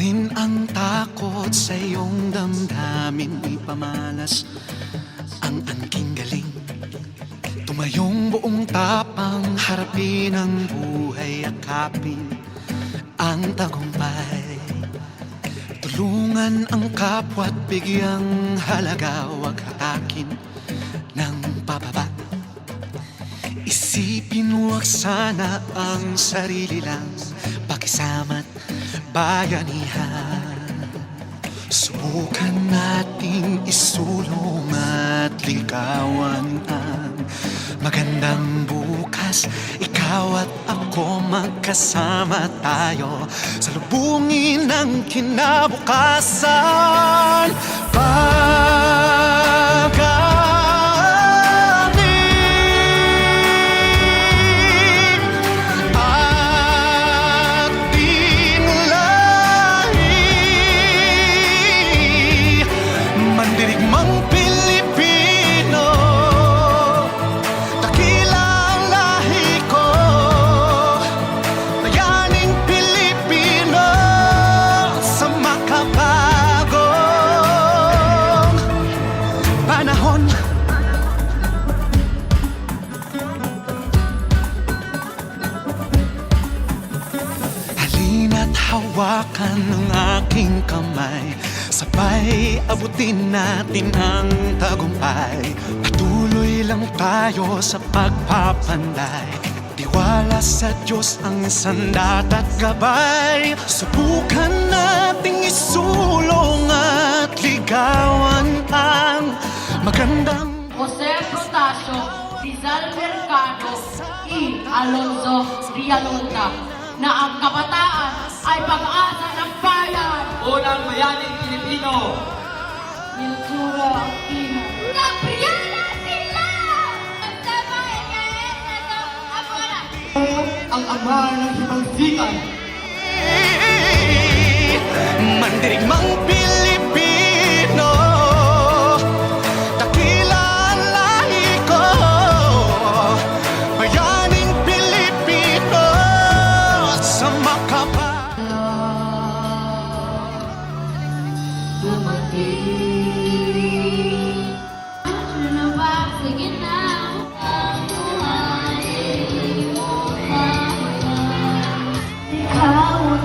Tanggalin ang takot sa iyong damdamin. Ipamalas ang angking galing. Tumayong buong tapang Harapin ang buhay Akapin ang tagumpay. Tulungan ang kapwa't bigyang halaga Huwag hatakin ng pababa. Isipin huwag sana ang sarili lang Pakisama't bayanihan Subukan nating isulong at ligawan ang magandang bukas Ikaw at ako magkasama tayo. Sa lubungin ng kinabukasan Pag-amin hawakan ng aking kamay. Sabay abutin natin ang tagumpay. Patuloy lang tayo sa pagpapanday. Tiwala sa Diyos ang sandat at gabay. Subukan nating isulong at ligawan ang magandang Jose Protasio, Rizal Mercado, E. Alonzo Villalonga, na ang kabataan Pilipino. Miltura Aquino. Gabriela sila! Magtama, Ekaet, ito, Abola. Ang ama ng himagsikan Oh,